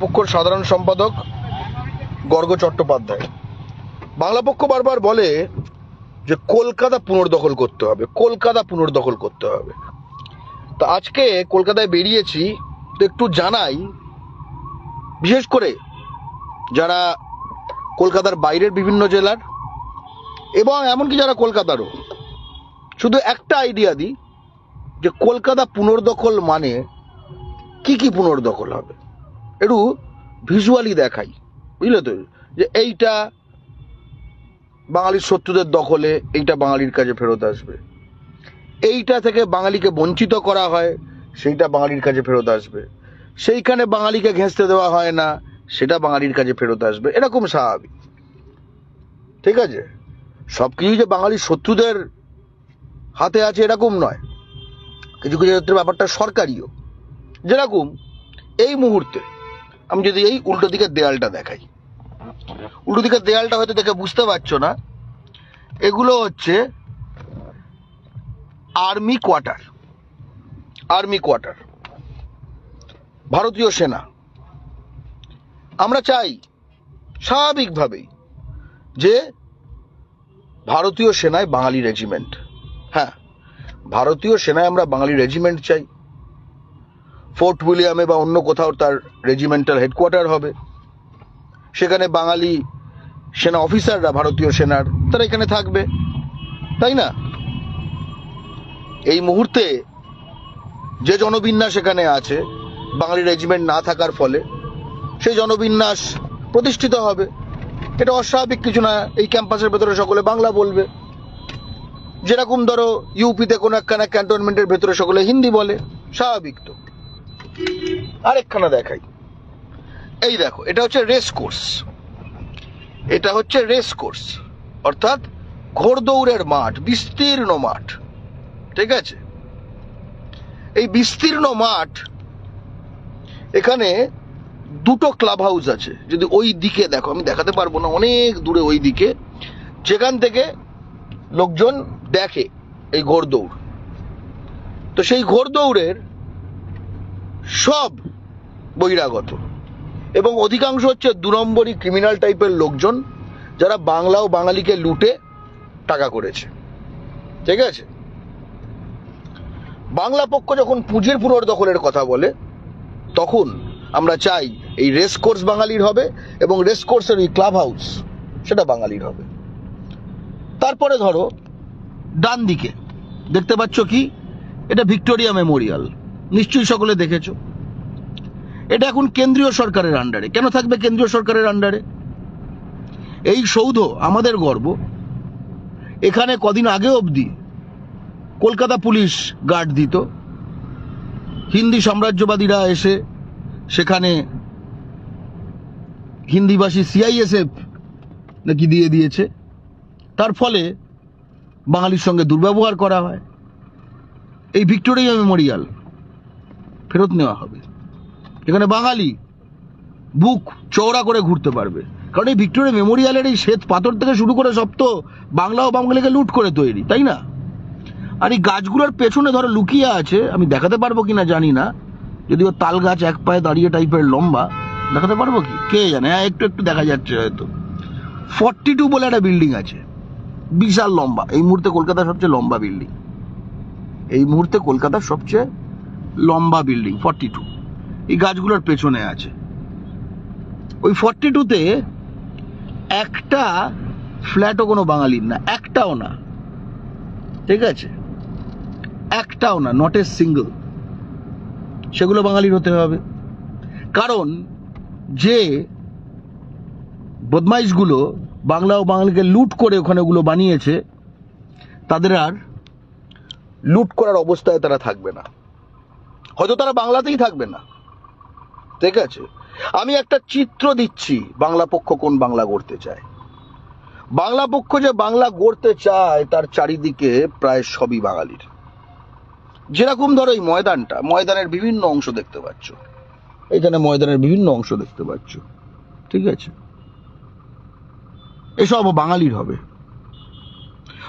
পক্ষর সাধারণ সম্পাদক গর্গ চট্টোপাধ্যায়। বাংলা পক্ষ বারবার বলে যে কলকাতা পুনর্দখল করতে হবে, কলকাতা পুনর্দখল করতে হবে। তা আজকে কলকাতায় বেরিয়েছি, তো একটু জানাই, বিশেষ করে যারা কলকাতার বাইরের বিভিন্ন জেলার এবং এমনকি যারা কলকাতারও, শুধু একটা আইডিয়া দিই যে কলকাতা পুনর্দখল মানে কি কি পুনর্দখল হবে? একটু ভিজুয়ালি দেখাই, বুঝলে তো? যে এইটা বাঙালির শত্রুদের দখলে এইটা বাঙালির কাছে ফেরত আসবে। এইটা থেকে বাঙালিকে বঞ্চিত করা হয়, সেইটা বাঙালির কাছে ফেরত আসবে। সেইখানে বাঙালিকে ঘেঁচতে দেওয়া হয় না, সেটা বাঙালির কাছে ফেরত আসবে। এরকম স্বাভাবিক। ঠিক আছে? সব কিছুই যে বাঙালির শত্রুদের হাতে আছে এরকম নয়। কিছু কিছু ক্ষেত্রে ব্যাপারটা সরকারিও। যেরকম এই মুহূর্তে আমি যদি এই উল্টো দিকের দেয়ালটা দেখাই। উল্টো দিকের দেয়ালটা হয়তো দেখে বুঝতে পারছ না। এগুলো হচ্ছে আর্মি কোয়ার্টার। Army quarter. ভারতীয় সেনা। আমরা চাই স্বাভাবিকভাবেই যে ভারতীয় সেনায় বাঙালি রেজিমেন্ট। হ্যাঁ ভারতীয় সেনায় আমরা বাঙালি রেজিমেন্ট চাই। ফোর্ট উইলিয়ামে বা অন্য কোথাও তার রেজিমেন্টাল হেডকোয়ার্টার হবে। সেখানে বাঙালি সেনা অফিসাররা ভারতীয় সেনার, তারা এখানে থাকবে। তাই না? এই মুহূর্তে যে জনবিন্যাস এখানে আছে, বাঙালি রেজিমেন্ট না থাকার ফলে, সেই জনবিন্যাস প্রতিষ্ঠিত হবে। এটা অস্বাভাবিক কিছু না, এই ক্যাম্পাসের ভেতরে সকলে বাংলা বলবে। যেরকম ধরো ইউপিতে কোনো একখানা ক্যান্টনমেন্টের ভেতরে সকলে হিন্দি বলে, স্বাভাবিক তো। আরেকখানা দেখাই। এই দেখো, এটা হচ্ছে রেস কোর্স এটা হচ্ছে রেস কোর্স অর্থাৎ ঘোড়দৌড়ের মাঠ, বিস্তীর্ণ মাঠ। ঠিক আছে? এই বিস্তীর্ণ মাঠ, এখানে দুটো ক্লাব হাউস আছে। যদি ওই দিকে দেখো, আমি দেখাতে পারব না, অনেক দূরে ওই দিকে। যেখান থেকে লোকজন দেখে এই ঘোড়দৌড় তো সেই ঘোড়দৌড়ের সব বহিরাগত। এবং অধিকাংশ হচ্ছে দু নম্বরই ক্রিমিনাল টাইপের লোকজন, যারা বাংলা ও বাঙালিকে লুটে টাকা করেছে। ঠিক আছে? বাংলা পক্ষ যখন পুঁজির পুনর্দখলের কথা বলে, তখন আমরা চাই এই রেস কোর্স বাঙালির হবে এবং রেস কোর্সের ওই ক্লাব হাউস সেটা বাঙালির হবে। তারপরে ধরো ডান দিকে দেখতে পাচ্ছ কি? এটা ভিক্টোরিয়া মেমোরিয়াল। নিশ্চয়ই সকলে দেখেছ। এটা এখন কেন্দ্রীয় সরকারের আন্ডারে কেন থাকবে কেন্দ্রীয় সরকারের আন্ডারে এই সৌধ আমাদের গর্ব। এখানে কদিন আগে অবধি কলকাতা পুলিশ গার্ড দিত। হিন্দি সাম্রাজ্যবাদীরা এসে সেখানে হিন্দিভাষী সিআইএসএফ নাকি দিয়ে দিয়েছে। তার ফলে বাঙালির সঙ্গে দুর্ব্যবহার করা হয়। এই ভিক্টোরিয়া মেমোরিয়াল ফেরত নেওয়া হবে। এখানে বাঙালি বুক চওড়া করে ঘুরতে পারবে। কারণ এই ভিক্টোরিয়া মেমোরিয়ালের এই শ্বেত পাথর থেকে শুরু করে সব তো বাংলা ও বাঙালিকে লুট করে তৈরি, তাই না? আর এই গাছগুলোর পেছনে ধরো লুকিয়ে আছে, আমি দেখাতে পারব কি না জানি না। যদিও তাল গাছ এক পায়ে দাঁড়িয়ে টাইপের লম্বা, দেখাতে পারব কি? কে জানে? হ্যাঁ একটু একটু দেখা যাচ্ছে হয়তো। ফর্টি টু বলে একটা বিল্ডিং আছে, বিশাল লম্বা। এই মুহূর্তে কলকাতার সবচেয়ে লম্বা বিল্ডিং এই মুহূর্তে কলকাতার সবচেয়ে লম্বা বিল্ডিং ফর্টি টু এই গাছগুলোর পেছনে আছে। ওই ফর্টি টুতে একটা ফ্ল্যাটও কোনো বাঙালির না, একটাও না। ঠিক আছে? একটাও না নট এ সিঙ্গল সেগুলো বাঙালির হতে হবে। কারণ যে বদমাইশগুলো বাংলা ও বাঙালিকে লুট করে ওখানে ওগুলো বানিয়েছে, তাদের আর লুট করার অবস্থায় তারা থাকবে না। হয়তো তারা বাংলাতেই থাকবে না। ঠিক আছে? আমি একটা চিত্র দিচ্ছি, বাংলা পক্ষ কোন বাংলা গড়তে চায়। বাংলা পক্ষ যে বাংলা গড়তে চায়, তার চারিদিকে প্রায় সবই বাঙালির। যেরকম ধরো এই ময়দানটা, ময়দানের বিভিন্ন অংশ দেখতে পাচ্ছ। এখানে ময়দানের বিভিন্ন অংশ দেখতে পাচ্ছ। ঠিক আছে? এসব বাঙালির হবে।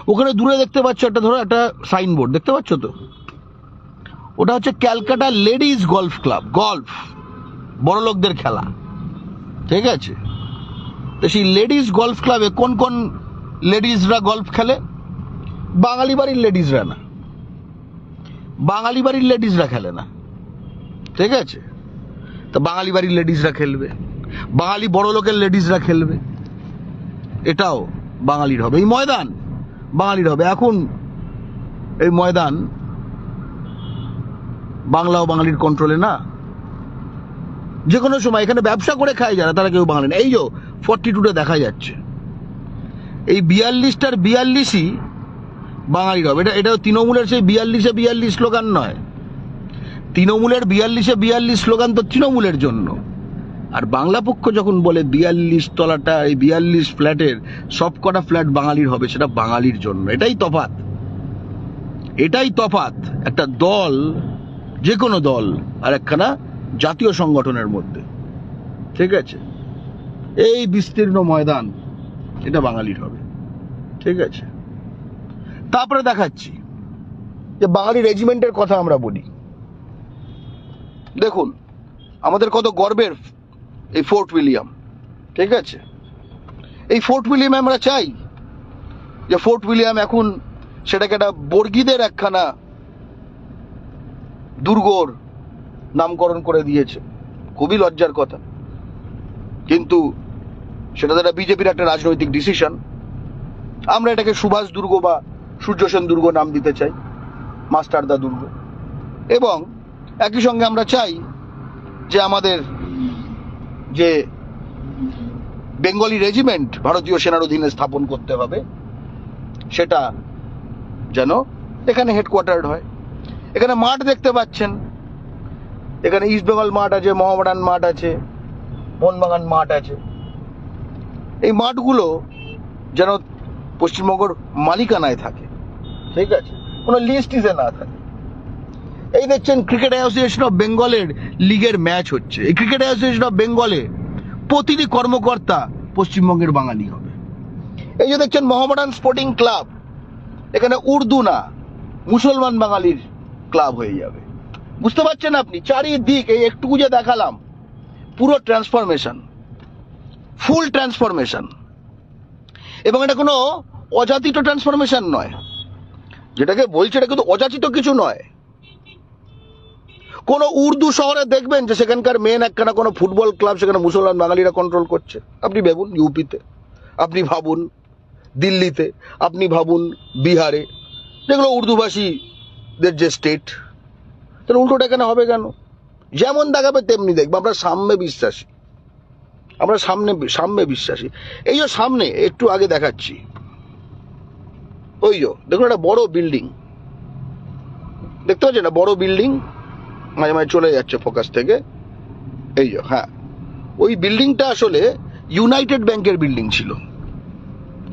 ওখানে দূরে দেখতে পাচ্ছ একটা, ধরো একটা সাইনবোর্ড, দেখতে পাচ্ছ তো? ওটা হচ্ছে Calcutta ladies golf club, golf, বড় লোকদের খেলা। ঠিক আছে? তো সেই লেডিস গলফ ক্লাবে কোন কোন লেডিসরা গলফ খেলে? বাঙালি বাড়ির লেডিসরা না। বাঙালি বাড়ির লেডিসরা খেলে না। ঠিক আছে? তো বাঙালি বাড়ির লেডিসরা খেলবে। বাঙালি বড় লোকের লেডিসরা খেলবে। এটাও বাঙালির হবে। এই ময়দান বাঙালির হবে। এখন এই ময়দান বাংলা ও বাঙালির কন্ট্রোলে না। যে কোনো সময় এখানে ব্যবসা করে খায় যারা, তারা কেউ বাঙালি না। এই যে ফর্টি টুতে দেখা যাচ্ছে। এই বিয়াল্লিশটার বিয়াল্লিশই বাঙালির হবে। এটা এটা তৃণমূলের সেই বিয়াল্লিশে বিয়াল্লিশ স্লোগান নয়। তৃণমূলের বিয়াল্লিশে বিয়াল্লিশ স্লোগান তো তৃণমূলের জন্য। আর বাংলা পক্ষ যখন বলে বিয়াল্লিশ তলাটা, এই বিয়াল্লিশ ফ্ল্যাটের সব কটা ফ্ল্যাট বাঙালির হবে, সেটা বাঙালির জন্য। এটাই তফাত এটাই তফাত একটা দল যে কোনো দল আর একখানা জাতীয় সংগঠনের মধ্যে। ঠিক আছে? এই বিস্তীর্ণ ময়দান, এটা বাঙালির হবে। ঠিক আছে? তারপরে দেখাচ্ছি যে বাঙালি রেজিমেন্টের কথা আমরা বলি। দেখুন, আমাদের কত গর্বের এই ফোর্ট উইলিয়াম। ঠিক আছে? এই ফোর্ট উইলিয়াম আমরা চাই যে ফোর্ট উইলিয়াম এখন সেটাকে একটা বর্গীদের একখানা দুর্গর নামকরণ করে দিয়েছে। খুবই লজ্জার কথা। কিন্তু সেটা তো একটা বিজেপির একটা রাজনৈতিক ডিসিশন আমরা এটাকে সুভাষ দুর্গ বা সূর্যসেন দুর্গ নাম দিতে চাই মাস্টারদা দুর্গ। এবং একই সঙ্গে আমরা চাই যে আমাদের যে বেঙ্গলি রেজিমেন্ট ভারতীয় সেনার অধীনে স্থাপন করতে হবে, সেটা যেন এখানে হেডকোয়ার্টার হয়। এখানে মাঠ দেখতে পাচ্ছেন। এখানে ইস্ট বেঙ্গল মাঠ আছে মোহামেডান মাঠ আছে মোহনবাগান মাঠ আছে। এই মাঠগুলো যেন পশ্চিমবঙ্গের মালিকানায় থাকে। ঠিক আছে? কোনো লিস্টিসে না থাকে। এই দেখছেন ক্রিকেট অ্যাসোসিয়েশন অফ বেঙ্গলের লিগের ম্যাচ হচ্ছে। এই ক্রিকেট অ্যাসোসিয়েশন অফ বেঙ্গলে প্রতিটি কর্মকর্তা পশ্চিমবঙ্গের বাঙালি হবে। এই যে দেখছেন মোহামেডান স্পোর্টিং ক্লাব এখানে উর্দু না, মুসলমান বাঙালির ক্লাব হয়ে যাবে। বুঝতে পারছেন আপনি? চারিদিক এই একটুকু যে দেখালাম, পুরো ট্রান্সফরমেশন ফুল ট্রান্সফরমেশন এবং এটা কোনো অযাচিত ট্রান্সফরমেশন নয়। যেটাকে বলছে এটা কিন্তু অযাচিত কিছু নয়। কোনো উর্দু শহরে দেখবেন যে সেখানকার মেন একখানা কোনো ফুটবল ক্লাব সেখানে মুসলমান বাঙালিরা কন্ট্রোল করছে। আপনি ভাবুন ইউপিতে, আপনি ভাবুন দিল্লিতে, আপনি ভাবুন বিহারে। যেগুলো উর্দুভাষীদের যে স্টেট তাহলে উল্টোটা এখানে হবে কেন? যেমন দেখাবে তেমনি দেখবে, আমরা সাম্যে বিশ্বাসী। আমরা সামনে সাম্যে বিশ্বাসী। এই যে সামনে, একটু আগে দেখাচ্ছি। ওই যো, দেখুন একটা বড় বিল্ডিং দেখতে পাচ্ছেন না? বড় বিল্ডিং মাঝে মাঝে চলে যাচ্ছে ফোকাস থেকে। এই যে হ্যাঁ। ওই বিল্ডিংটা আসলে ইউনাইটেড ব্যাংকের বিল্ডিং ছিল।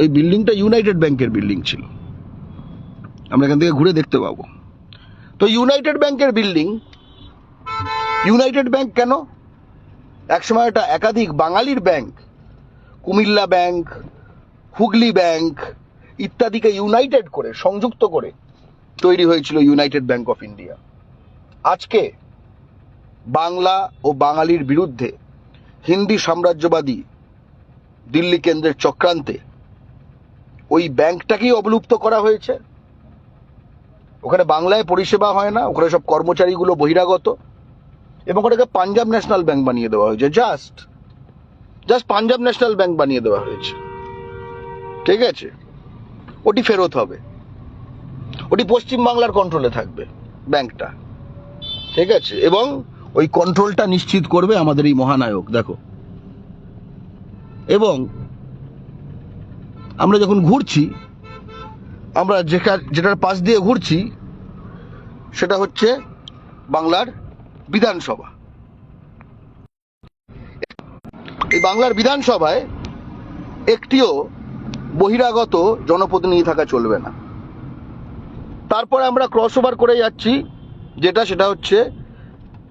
ওই বিল্ডিংটা ইউনাইটেড ব্যাংকের বিল্ডিং ছিল। আমরা এখান থেকে ঘুরে দেখতে পাবো। তো ইউনাইটেড ব্যাংকের বিল্ডিং ইউনাইটেড ব্যাংক কেন? একসময় এটা একাধিক বাঙালির bank Comilla bank Hooghly bank ইত্যাদিকে ইউনাইটেড করে, সংযুক্ত করে তৈরি হয়েছিল ইউনাইটেড ব্যাংক অফ ইন্ডিয়া আজকে বাংলা ও বাঙালির বিরুদ্ধে হিন্দি সাম্রাজ্যবাদী দিল্লি কেন্দ্রের চক্রান্তে ওই ব্যাংকটাকেই অবলুপ্ত করা হয়েছে। ওখানে বাংলায় পরিষেবা হয় না, ওখানে সব কর্মচারীগুলো বহিরাগত, এবং ওটাকে পাঞ্জাব ন্যাশনাল ব্যাংক বানিয়ে দেওয়া হয়েছে, just just Punjab national bank বানিয়ে দেওয়া হয়েছে। ঠিক আছে? ওটি ফেরত হবে। ওটি পশ্চিমবাংলার কন্ট্রোলে থাকবে, ব্যাংকটা। ঠিক আছে? এবং ওই কন্ট্রোলটা নিশ্চিত করবে আমাদের এই মহানায়ক, দেখো। এবং আমরা যখন ঘুরছি আমরা যেটা, যেটার পাশ দিয়ে ঘুরছি, সেটা হচ্ছে বাংলার বিধানসভা। এই বাংলার বিধানসভায় একটিও বহিরাগত জনপ্রতিনিধি থাকা চলবে না। তারপরে আমরা ক্রস ওভার করে যাচ্ছি, যেটা সেটা হচ্ছে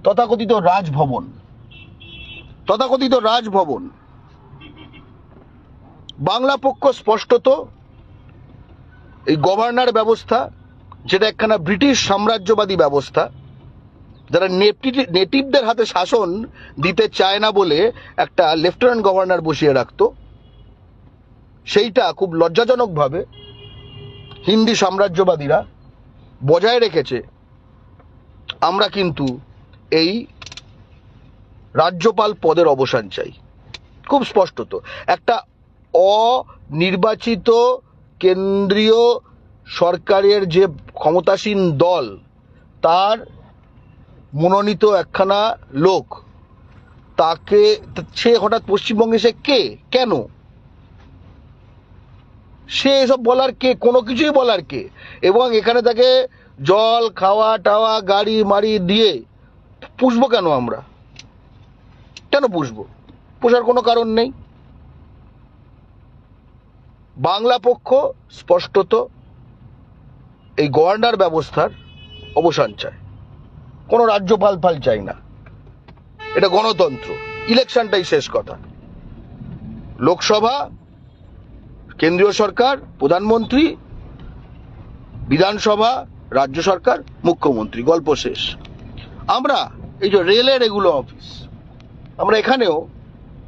তথাকথিত রাজভবন। তথাকথিত রাজভবন। বাংলা পক্ষ স্পষ্টত এই গভর্নর ব্যবস্থা, যেটা একখানা ব্রিটিশ সাম্রাজ্যবাদী ব্যবস্থা, যারা নেটিভ- নেটিভদের হাতে শাসন দিতে চায় না বলে একটা লেফটেন্যান্ট গভর্নর বসিয়ে রাখতো, সেইটা খুব লজ্জাজনকভাবে হিন্দি সাম্রাজ্যবাদীরা বজায় রেখেছে। আমরা কিন্তু এই রাজ্যপাল পদের অবসান চাই। খুব স্পষ্টত। একটা অনির্বাচিত কেন্দ্রীয় সরকারের যে ক্ষমতাসীন দল, তার মনোনীত একখানা লোক, তাকে, সে হঠাৎ পশ্চিমবঙ্গে সে কে? কেন? সে এসব বলার কে? কোনো কিছুই বলার কে? এবং এখানে তাকে জল, খাওয়া, টাওয়া, গাড়ি, মাড়ি দিয়ে পুষবো কেন আমরা? কেন পুষবো? পোষার কোনো কারণ নেই। বাংলা পক্ষ স্পষ্টত এই গভর্নর ব্যবস্থার অবসান চায়। কোনো রাজ্যপাল ফাল চাই না। এটা গণতন্ত্র। ইলেকশনটাই শেষ কথা। লোকসভা, কেন্দ্রীয় সরকার, প্রধানমন্ত্রী, বিধানসভা, রাজ্য সরকার, মুখ্যমন্ত্রী, গল্প শেষ। আমরা এই যে রেলের এগুলো অফিস, আমরা এখানেও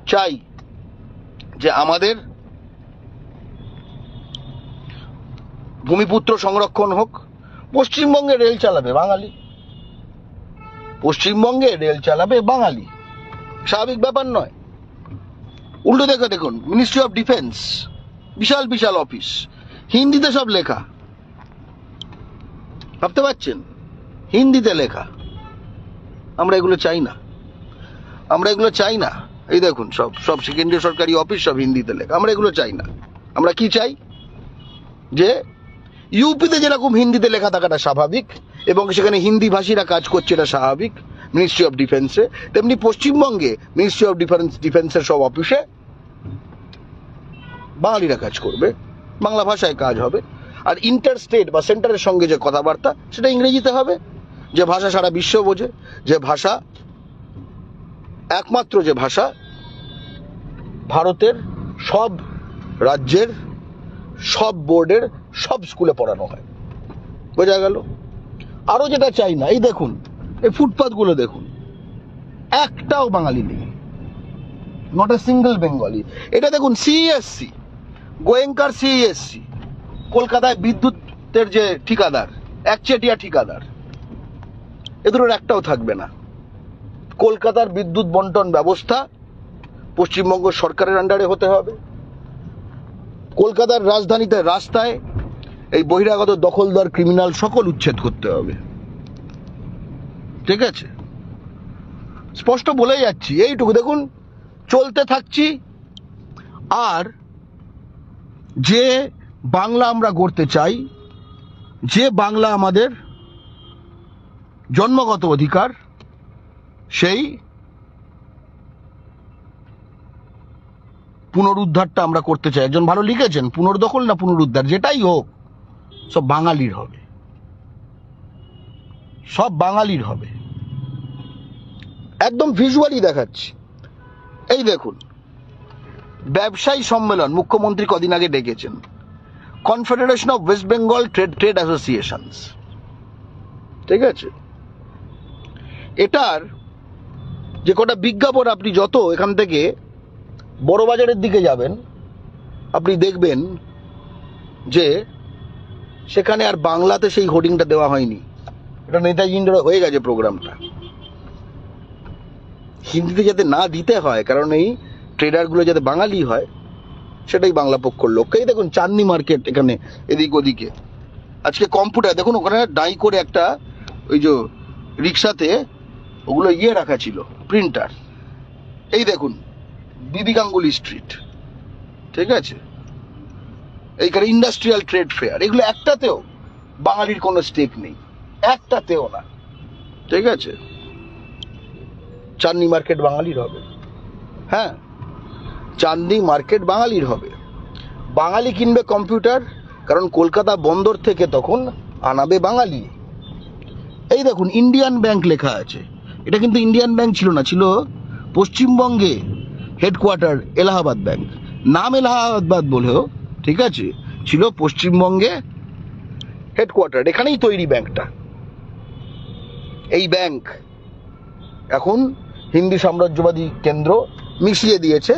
চাই যে আমাদের ভূমিপুত্র সংরক্ষণ হোক, পশ্চিমবঙ্গে রেল চালাবে বাঙালি। পশ্চিমবঙ্গে রেল চালাবে বাঙালি। স্বাভাবিক ব্যাপার নয়। উল্টো দেখে, দেখুন মিনিস্ট্রি অফ ডিফেন্স বিশাল বিশাল অফিস হিন্দিতে সব লেখা। ভাবতে পারছেন? হিন্দিতে লেখা। আমরা এগুলো চাই না। আমরা এগুলো চাই না। এই দেখুন, সব সব কেন্দ্রীয় সরকারি অফিস সব হিন্দিতে লেখা। আমরা এগুলো চাই না। আমরা কি চাই? যে ইউপিতে যেরকম হিন্দিতে লেখা থাকাটা স্বাভাবিক, এবং সেখানে হিন্দি ভাষীরা কাজ করছে এটা স্বাভাবিক মিনিস্ট্রি অফ ডিফেন্সে তেমনি পশ্চিমবঙ্গে মিনিস্ট্রি অফ ডিফেন্স ডিফেন্সের সব অফিসে বাঙালিরা কাজ করবে, বাংলা ভাষায় কাজ হবে। আর ইন্টার স্টেট বা সেন্টারের সঙ্গে যে কথাবার্তা, সেটা ইংরেজিতে হবে। যে ভাষা সারা বিশ্ব বোঝে, যে ভাষা, একমাত্র যে ভাষা ভারতের সব রাজ্যের, সব বোর্ডের সব স্কুলে পড়ানো হয়। বোঝা গেল? আরও যেটা চাই না, এই দেখুন, এই ফুটপাথগুলো দেখুন। একটাও বাঙালি নেই। নট এ সিঙ্গেল বেঙ্গলি এটা দেখুন সিএসসি গোয়েঙ্কার সিএসসি কলকাতায় বিদ্যুতের যে ঠিকাদার, একচেটিয়া ঠিকাদার এদের একটাও থাকবে না। কলকাতার বিদ্যুৎ বন্টন ব্যবস্থা পশ্চিমবঙ্গ সরকারের আন্ডারে হতে হবে। কলকাতার রাজধানীতে রাস্তায় এই বহিরাগত দখলদার ক্রিমিনাল সকল উচ্ছেদ করতে হবে। ঠিক আছে? স্পষ্ট বলে যাচ্ছি, এইটুকু দেখুন, চলতে থাকছি। আর যে বাংলা আমরা গড়তে চাই, যে বাংলা আমাদের জন্মগত অধিকার, সেই পুনরুদ্ধারটা আমরা করতে চাই। একজন ভালো লিখেছেন, পুনর্দখল না পুনরুদ্ধার, যেটাই হোক। সব বাঙালির হবে। সব বাঙালির হবে। একদম ভিজুয়ালি দেখাচ্ছি। এই দেখুন, ব্যবসায়ী সম্মেলন মুখ্যমন্ত্রী কদিন আগে ডেকেছেন। Confederation of west Bengal trade trade associations ঠিক আছে? এটার যে কটা বিজ্ঞাপন আপনি যত এখান থেকে বড় বাজারের দিকে যাবেন, আপনি দেখবেন যে সেখানে আর বাংলাতে সেই হোর্ডিংটা দেওয়া হয়নি। এটা নেতাজি ইন্দিরা হয়ে গেছে প্রোগ্রামটা। হিন্দিতে যাতে না দিতে হয়, কারণ এই ট্রেডারগুলো যাতে বাঙালি হয়, সেটাই বাংলা পক্ষর লক্ষ্য। এই দেখুন, চাঁদনি মার্কেট এখানে, এদিক ওদিকে। আজকে কম্পিউটার, দেখুন, ওখানে ডাই করে একটা ওই যে রিক্সাতে ওগুলো ইয়ে রাখা ছিল, প্রিন্টার। এই দেখুন বিবি গাঙ্গুলি স্ট্রিট। ঠিক আছে? এইখানে ইন্ডাস্ট্রিয়াল ট্রেড ফেয়ার এগুলো একটাতেও বাঙালির কোনো স্টেক নেই, একটাতেও না। ঠিক আছে? চাঁদনি মার্কেট বাঙালির হবে। হ্যাঁ চাঁদনি মার্কেট বাঙালির হবে। বাঙালি কিনবে কম্পিউটার কারণ কলকাতা বন্দর থেকে তখন আনাবে বাঙালি। এই দেখুন ইন্ডিয়ান ব্যাংক লেখা আছে। এটা কিন্তু ইন্ডিয়ান ব্যাংক ছিল না, ছিল পশ্চিমবঙ্গে হেডকোয়ার্টার এলাহাবাদ ব্যাংক নাম এলাহাবাদ বলেও ঠিক আছে? ছিল পশ্চিমবঙ্গে হেডকোয়ার্টার এখানেই তৈরি ব্যাংকটা। এই ব্যাংক এখন হিন্দি সাম্রাজ্যবাদী কেন্দ্র মিশিয়ে দিয়েছে,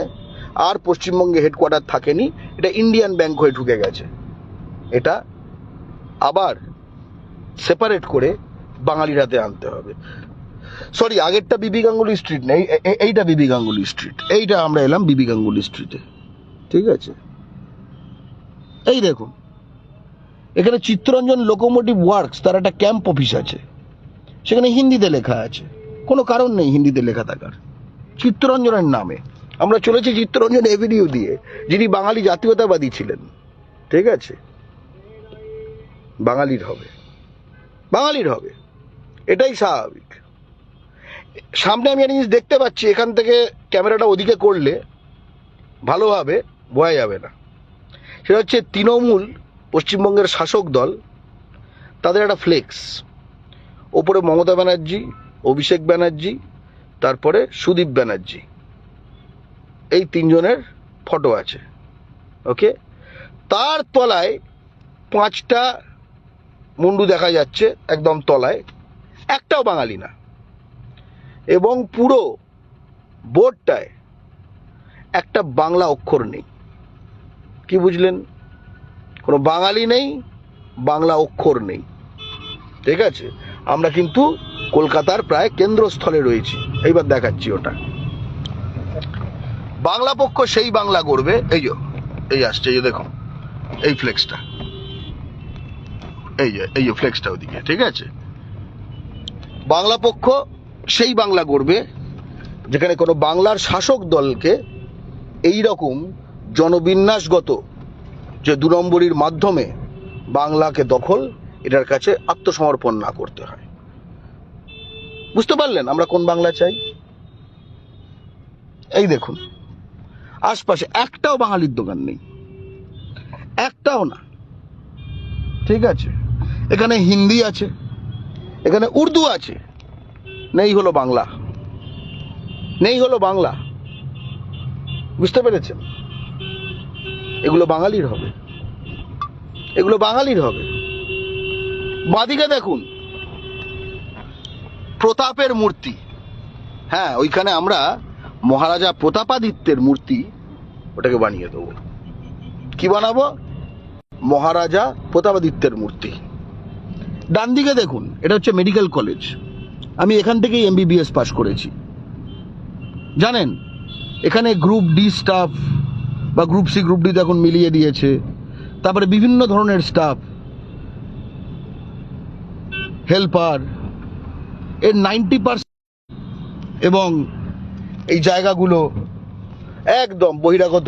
আর পশ্চিমবঙ্গে হেডকোয়ার্টার থাকেনি, এটা ইন্ডিয়ান ব্যাংক হয়ে ঢুকে গেছে। এটা আবার সেপারেট করে বাঙালির হাতে আনতে হবে। সরি আগেরটা বিবি গাঙ্গুলি স্ট্রিট নেই এইটা বিবি গাঙ্গুলি স্ট্রিট এইটা আমরা এলাম বিবি গাঙ্গুলি স্ট্রিটে ঠিক আছে? এই দেখুন। এখানে চিত্তরঞ্জন লোকোমোটিভ ওয়ার্কস তার একটা ক্যাম্প অফিস আছে। সেখানে হিন্দিতে লেখা আছে। কোনো কারণ নেই হিন্দিতে লেখা থাকার। চিত্তরঞ্জনের নামে। আমরা চলেছি চিত্তরঞ্জন এভিনিউ দিয়ে, যিনি বাঙালি জাতীয়তাবাদী ছিলেন। ঠিক আছে? বাঙালির হবে। বাঙালির হবে। এটাই স্বাভাবিক। সামনে আমি জিনিস দেখতে পাচ্ছি, এখান থেকে ক্যামেরাটা ওদিকে করলে ভালোভাবে বোঝা যাবে না। সেটা হচ্ছে তৃণমূল পশ্চিমবঙ্গের শাসক দল। তাদের একটা ফ্লেক্স ওপরে মমতা ব্যানার্জি, অভিষেক ব্যানার্জি, তারপরে সুদীপ ব্যানার্জি। এই তিনজনের ফটো আছে। ওকে তার তলায় পাঁচটা মুন্ডু দেখা যাচ্ছে একদম তলায়। একটাও বাঙালি না। এবং পুরো বোর্ডটায় একটা বাংলা অক্ষর নেই। কি বুঝলেন? কোনো বাঙালি নেই, বাংলা অক্ষর নেই। ঠিক আছে? আমরা কিন্তু কলকাতার প্রায় কেন্দ্রস্থলে রয়েছি। এইবার দেখাচ্ছি ওটা। বাংলা পক্ষ সেই বাংলা করবে এই যে, এই আসছে, এই যে দেখুন, এই ফ্লেক্সটা এই যে এই যে ফ্লেক্সটা ওদিকে, ঠিক আছে? বাংলা পক্ষ সেই বাংলা করবে যেখানে কোনো বাংলার শাসক দলকে এই রকম জনবিন্যাসগত যে দু নম্বরীর মাধ্যমে বাংলাকে দখল, এটার কাছে আত্মসমর্পণ না করতে হয়। বুঝতে পারলেন আমরা কোন বাংলা চাই? এই দেখুন, আশপাশে একটাও বাঙালির দোকান নেই। একটাও না। ঠিক আছে? এখানে হিন্দি আছে, এখানে উর্দু আছে। নেই হলো বাংলা। নেই হলো বাংলা। বুঝতে পেরেছেন? এগুলো বাঙালির হবে। এগুলো বাঙালির হবে। বাদিকে দেখুন। প্রতাপের মূর্তি। হ্যাঁ ওইখানে আমরা মহারাজা প্রতাপাদিত্যের মূর্তি ওটাকে বানিয়ে দেবো। কি বানাবো? মহারাজা প্রতাপাদিত্যের মূর্তি। ডান দিকে দেখুন, এটা হচ্ছে মেডিকেল কলেজ আমি এখান থেকেই এমবিবিএস পাশ করেছি। জানেন, এখানে গ্রুপ ডি স্টাফ বা গ্রুপ সি গ্রুপ ডি এখন মিলিয়ে দিয়েছে তারপরে বিভিন্ন ধরনের স্টাফ হেল্পার এর নাইনটি পার্সেন্ট এবং এই জায়গাগুলো একদম বহিরাগত।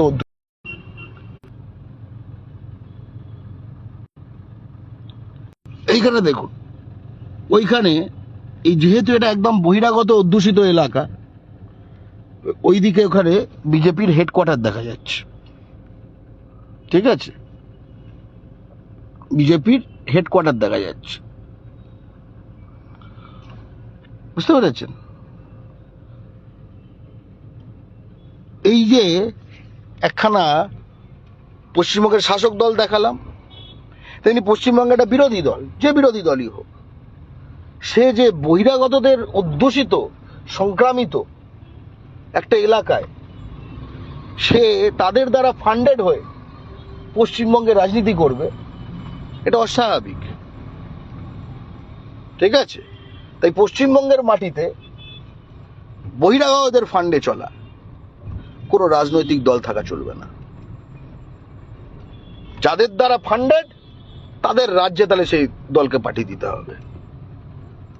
এইখানে দেখুন, ওইখানে এই যেহেতু এটা একদম বহিরাগত অধ্যুষিত এলাকা, ওইদিকে ওখানে বিজেপির হেডকোয়ার্টার দেখা যাচ্ছে ঠিক আছে? বিজেপির হেডকোয়ার্টার দেখা যাচ্ছে। বুঝতে পেরেছেন? এই যে একখানা পশ্চিমবঙ্গের শাসক দল দেখালাম, তেমনি পশ্চিমবঙ্গে একটা বিরোধী দল, যে বিরোধী দলই হোক, সে যে বহিরাগতদের অধ্যুষিত, সংক্রামিত একটা এলাকায়, সে তাদের দ্বারা ফান্ডেড হয়ে পশ্চিমবঙ্গে রাজনীতি করবে, এটা অস্বাভাবিক। ঠিক আছে? তাই পশ্চিমবঙ্গের মাটিতে বহিরাগতদের ফান্ডে চলা, কোনো রাজনৈতিক দল থাকা চলবে না। যাদের দ্বারা ফান্ডেড তাদের রাজ্যে তাহলে সেই দলকে পাঠিয়ে দিতে হবে।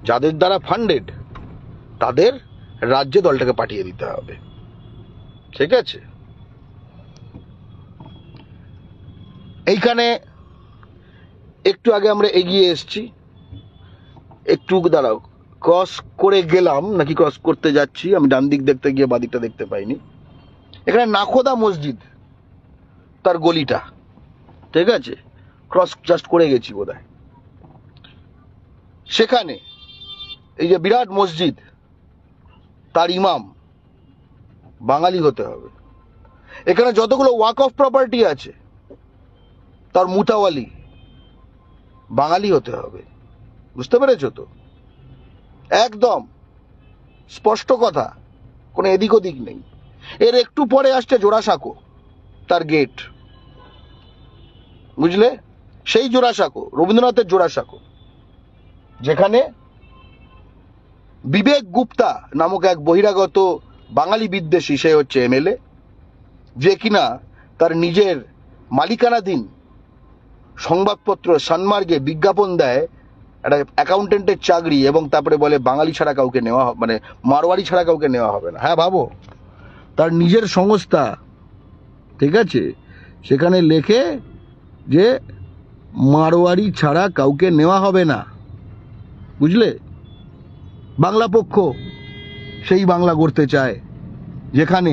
যাদের দ্বারা ফান্ডেড তাদের রাজ্যে দলটাকে পাঠিয়ে দিতে হবে। ঠিক আছে? এইখানে একটু আগে আমরা এগিয়ে এসেছি। একটু দাঁড়াও ক্রস করে গেলাম, নাকি ক্রস করতে যাচ্ছি, আমি ডান দিক দেখতে গিয়ে বাদিকটা দেখতে পাইনি। এখানে নাখোদা মসজিদ, তার গলিটা, ঠিক আছে? ক্রস জাস্ট করে গেছি বোধ সেখানে এই যে বিরাট মসজিদ, তার ইমাম, বাঙালি হতে হবে। এখানে যতগুলো ওয়াক অফ প্রপার্টি আছে তার মুতাওয়ালি। বাঙালি হতে হবে। বুঝতে পেরেছ তো? একদম। স্পষ্ট কথা। কোনো এদিক ওদিক নেই। এর একটু পরে আসছে জোড়াসাঁকো, তার গেট বুঝলে? সেই জোড়াসাঁকো, রবীন্দ্রনাথের জোড়াসাঁকো। যেখানে বিবেক গুপ্তা নামক এক বহিরাগত বাঙালি বিদ্বেষী, সে হচ্ছে এমএলএ যে কিনা তার নিজের মালিকানাধীন সংবাদপত্র সানমার্গে বিজ্ঞাপন দেয় একটা অ্যাকাউন্টেন্টের চাকরি এবং তারপরে বলে বাঙালি ছাড়া কাউকে নেওয়া মানে মারোয়ারি ছাড়া কাউকে নেওয়া হবে না। হ্যাঁ ভাবো। তার নিজের সংস্থা, ঠিক আছে? সেখানে লেখে যে মারোয়ারি ছাড়া কাউকে নেওয়া হবে না। বুঝলে? বাংলা পক্ষ সেই বাংলা গড়তে চায়। যেখানে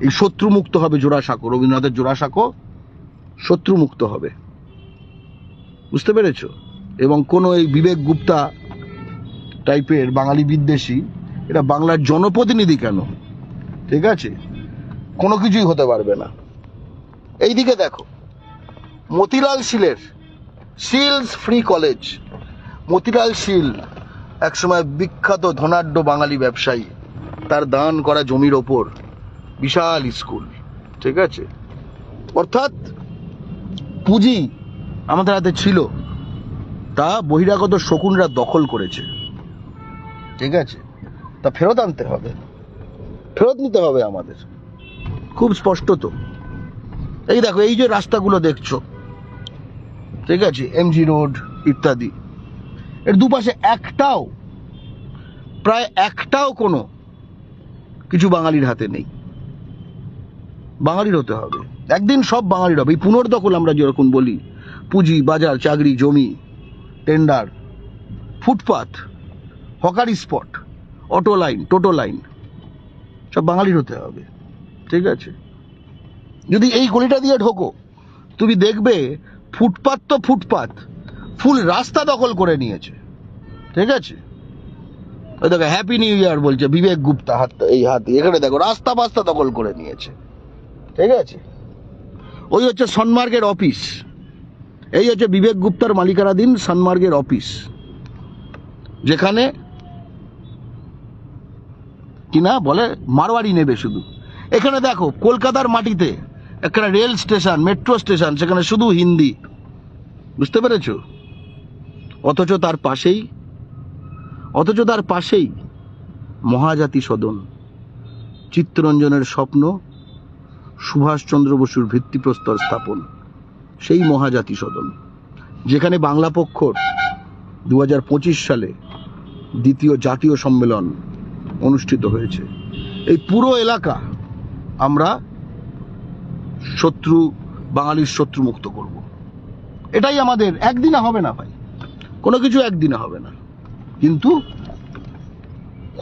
এই শত্রুমুক্ত হবে জোড়াসাঁকো, রবীন্দ্রনাথের জোড়াসাঁকো শত্রুমুক্ত হবে। বুঝতে পেরেছ? এবং কোনো এই বিবেক গুপ্তা টাইপের বাঙালি বিদ্বেষী, এটা বাংলার জনপ্রতিনিধি কেন? ঠিক আছে? কোনো কিছুই হতে পারবে না। এইদিকে দেখো, মতিলাল শিলের, শিলস ফ্রি কলেজ। মতিলাল শীল একসময় বিখ্যাত ধনাঢ্য বাঙালি ব্যবসায়ী, তার দান করা জমির ওপর বিশাল স্কুল, ঠিক আছে? অর্থাৎ পুঁজি আমাদের হাতে ছিল। তা বহিরাগত শকুনরা দখল করেছে। ঠিক আছে? তা ফেরত আনতে হবে। ফেরত নিতে হবে আমাদের। খুব স্পষ্ট তো। এই দেখো, এই যে রাস্তাগুলো দেখছ। ঠিক আছে? এমজি রোড ইত্যাদি। এর দুপাশে একটাও, প্রায় একটাও কোনো কিছু বাঙালির হাতে নেই। বাঙালির হতে হবে। একদিন সব বাঙালির হবে। এই পুনর্দখল আমরা যেরকম বলি পুঁজি, বাজার, চাকরি, জমি টেন্ডার ফুটপাথ হকারি স্পট অটো লাইন টোটো লাইন সব বাঙালির হতে হবে, ঠিক আছে? যদি এই গলিটা দিয়ে ঢোকো, তুমি দেখবে ফুটপাত তো ফুটপাত, ফুল রাস্তা দখল করে নিয়েছে, ঠিক আছে? ওই দেখো হ্যাপি নিউ ইয়ার বলছে, বিবেক গুপ্তা, হাত, এই হাত, এখানে দেখো, রাস্তা বাস্তা দখল করে নিয়েছে, ঠিক আছে? ওই হচ্ছে সনমার্গের অফিস এই হচ্ছে বিবেক গুপ্তার মালিকানাধীন সানমার্গের অফিস, যেখানে কিনা বলে মারোয়ারি নেবে শুধু। এখানে দেখো, কলকাতার মাটিতে একটা রেল স্টেশন, মেট্রো স্টেশন, সেখানে শুধু হিন্দি। বুঝতে পেরেছ? অথচ তার পাশেই, অথচ তার পাশেই মহাজাতি সদন, চিত্তরঞ্জনের স্বপ্ন সুভাষচন্দ্র বসুর ভিত্তিপ্রস্তর স্থাপন। সেই মহাজাতি সদন, যেখানে বাংলা পক্ষর দু হাজার পঁচিশ সালে দ্বিতীয় জাতীয় সম্মেলন অনুষ্ঠিত হয়েছে। এই পুরো এলাকা আমরা শত্রু, বাঙালির শত্রু মুক্ত করব। এটাই আমাদের, একদিনে হবে না ভাই। কোনো কিছু একদিনে হবে না। কিন্তু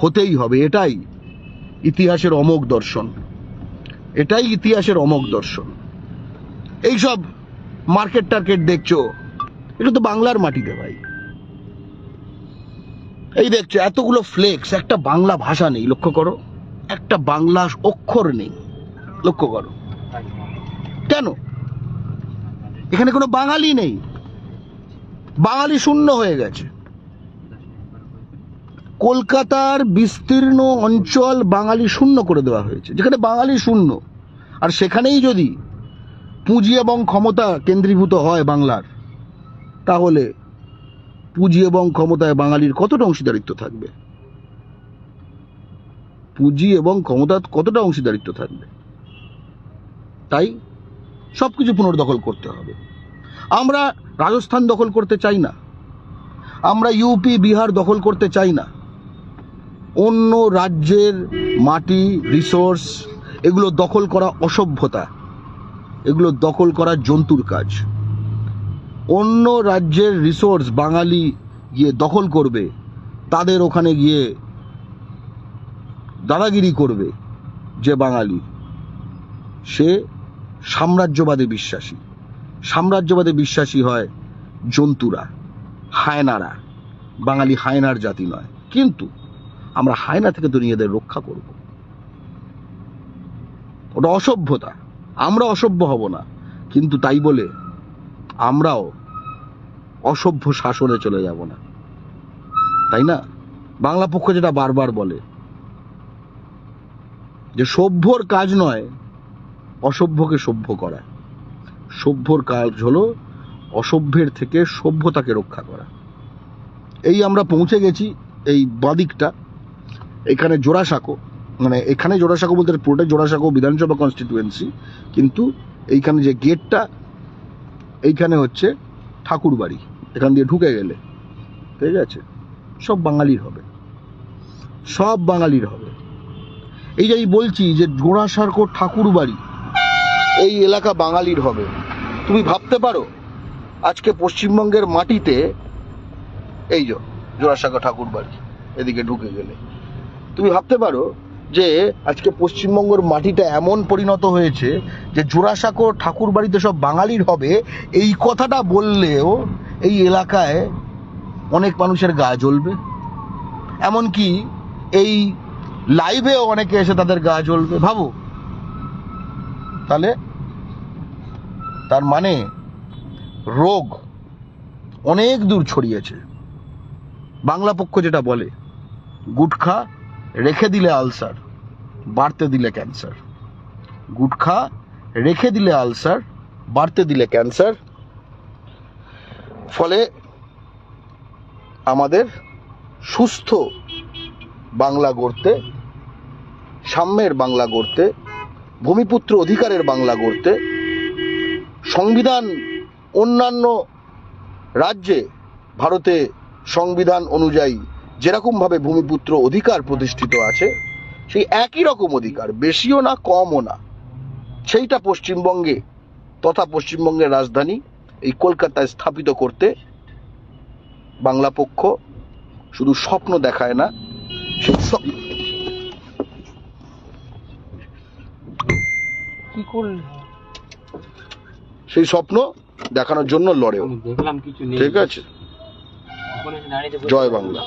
হতেই হবে, এটাই ইতিহাসের অমোঘ দর্শন। এটাই ইতিহাসের অমোঘ দর্শন। এইসব মার্কেট টার্কেট দেখছ। এটা তো বাংলার মাটিতে ভাই। এই দেখছ, এতগুলো ফ্লেক্স একটা বাংলা ভাষা নেই, লক্ষ্য করো। একটা বাংলা অক্ষর নেই, লক্ষ্য করো। কেন? এখানে কোনো বাঙালি নেই। বাঙালি শূন্য হয়ে গেছে। কলকাতার বিস্তীর্ণ অঞ্চল বাঙালি শূন্য করে দেওয়া হয়েছে, যেখানে বাঙালি শূন্য। আর সেখানেই যদি পুঁজি এবং ক্ষমতা কেন্দ্রীভূত হয় বাংলার। তাহলে পুঁজি এবং ক্ষমতায় বাঙালির কতটা অংশীদারিত্ব থাকবে? পুঁজি এবং ক্ষমতা কতটা অংশীদারিত্ব থাকবে? তাই সব কিছু পুনর্দখল করতে হবে। আমরা রাজস্থান দখল করতে চাই না। আমরা ইউপি বিহার দখল করতে চাই না। অন্য রাজ্যের মাটি রিসোর্স এগুলো দখল করা অসভ্যতা। এগুলো দখল করা জন্তুর কাজ। অন্য রাজ্যের রিসোর্স বাঙালি গিয়ে দখল করবে, তাদের ওখানে গিয়ে দাদাগিরি করবে যে বাঙালি। সে সাম্রাজ্যবাদে বিশ্বাসী। সাম্রাজ্যবাদে বিশ্বাসী হয় জন্তুরা, হায়নারা। বাঙালি হায়নার জাতি নয়। কিন্তু আমরা হায়না থেকে তো নিজেদের রক্ষা করব। ওটা অসভ্যতা। আমরা অসভ্য হব না। কিন্তু তাই বলে আমরাও অসভ্য শাসনে চলে যাব না। তাই না? বাংলা পক্ষ যেটা বারবার বলে যে সভ্যর কাজ নয়, অসভ্যকে সভ্য করা। সভ্যর কাজ হলো অসভ্যের থেকে সভ্যতাকে রক্ষা করা। এই আমরা পৌঁছে গেছি এই বাদিকটা। এখানে জোড়াসাঁকো। মানে এখানে জোড়াসাঁকো বলতে পুরোটা জোড়াসাঁকো বিধানসভা কনস্টিটিউয়েন্সি কিন্তু এইখানে যে গেটটা এইখানে হচ্ছে ঠাকুরবাড়ি এখান দিয়ে ঢুকে গেলে, ঠিক আছে? সব বাঙালির হবে। সব বাঙালির হবে। এই যে বলছি যে জোড়াসাঁকো ঠাকুরবাড়ি এই এলাকা বাঙালির হবে। তুমি ভাবতে পারো, আজকে পশ্চিমবঙ্গের মাটিতে এই যে জোড়াসাঁকো ঠাকুরবাড়ি এদিকে ঢুকে গেলে। তুমি ভাবতে পারো যে আজকে পশ্চিমবঙ্গের মাটিটা এমন পরিণত হয়েছে যে জোড়াসাঁকো ঠাকুর বাড়িতে সব বাঙালির হবে, এই কথাটা বললেও এই এলাকায় অনেক মানুষের গা জ্বলবে। এমনকি এই লাইভেও অনেকে এসে তাদের গা জ্বলবে। ভাবো, তাহলে তার মানে রোগ অনেক দূর ছড়িয়েছে। বাংলা পক্ষ যেটা বলে, গুটখা রেখে দিলে আলসার, বাড়তে দিলে ক্যান্সার। গুটখা, রেখে দিলে আলসার, বাড়তে দিলে ক্যান্সার। ফলে আমাদের সুস্থ বাংলা গড়তে, সাম্যের বাংলা গড়তে, ভূমিপুত্র অধিকারের বাংলা গড়তে, সংবিধান অন্যান্য রাজ্যে ভারতে সংবিধান অনুযায়ী যেরকমভাবে ভূমিপুত্র অধিকার প্রতিষ্ঠিত আছে সেই একই রকম অধিকার বেশিও না কমও না। সেইটা পশ্চিমবঙ্গে তথা পশ্চিমবঙ্গের রাজধানী এই কলকাতায় স্থাপিত করতে বাংলা পক্ষ শুধু স্বপ্ন দেখায় না সেই স্বপ্ন কি করলি? সেই স্বপ্ন দেখানোর জন্য লড়েও। ঠিক আছে। জয় বাংলা।